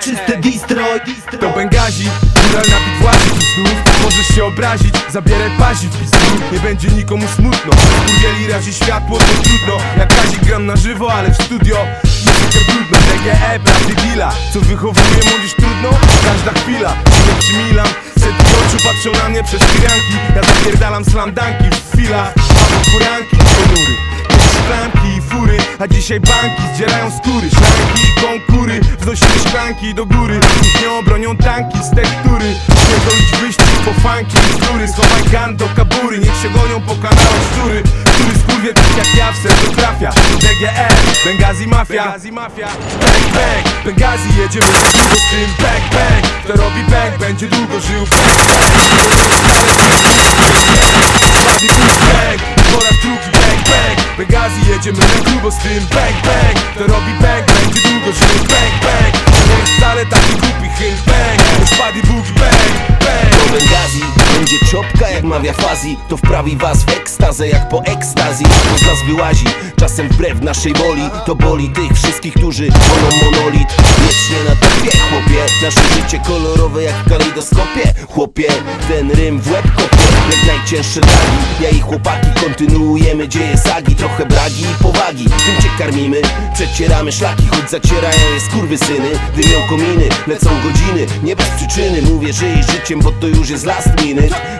Czyste distro, To Bengazi, góral napit włazi i znów Możesz się obrazić, zabieraj pazi w pizdu Nie będzie nikomu smutno. Kurwieli razi światło, to trudno. Jak Kazik gram na żywo, ale w studio Muzykę brudno, DGE, prawdy gila Co wychowuje młodzież trudno? Każda chwila. Nie przymilam Setki oczu patrzą na mnie przez firanki. Ja zapierdalam slamdanki w chwilach. A kuranki ponury Szklanki i fury, a dzisiaj banki zdzierają skóry. Szklanki szklanki do góry. Nie obronią tanki z tektury. Pierdolić wyścig po funki i skóry Schowaj gun do kabury, niech się gonią po kanałach szczury Który skurwie tak jak ja w serce trafia. DGE, Bengazi Mafia. Bang bang, Bengazi jedziemy długo z tym. Bang bang, kto robi bang będzie długo żył. Bang bang, po raz drugi bang bang. Bengazi jedziemy na grubo z tym. Bang bang. Kto robi bang będzie długo żył. Bang bang czopka jak mawia fazi To wprawi was w ekstazę jak po ekstazji. To z nas wyłazi, czasem wbrew naszej woli. To boli tych wszystkich, którzy wolą monolit. Wiecznie na topie, chłopie. Nasze życie kolorowe jak w Chłopie, ten rym w łeb kopie. Jak najcięższe dragi. Ja i chłopaki kontynuujemy dzieje sagi. Trochę bragi i powagi. Tym cię karmimy, przecieramy szlaki Choć zacierają je skurwysyny Dymią kominy, lecą godziny Nie bez przyczyny. Mówię, jej życiem, bo to już jest last minute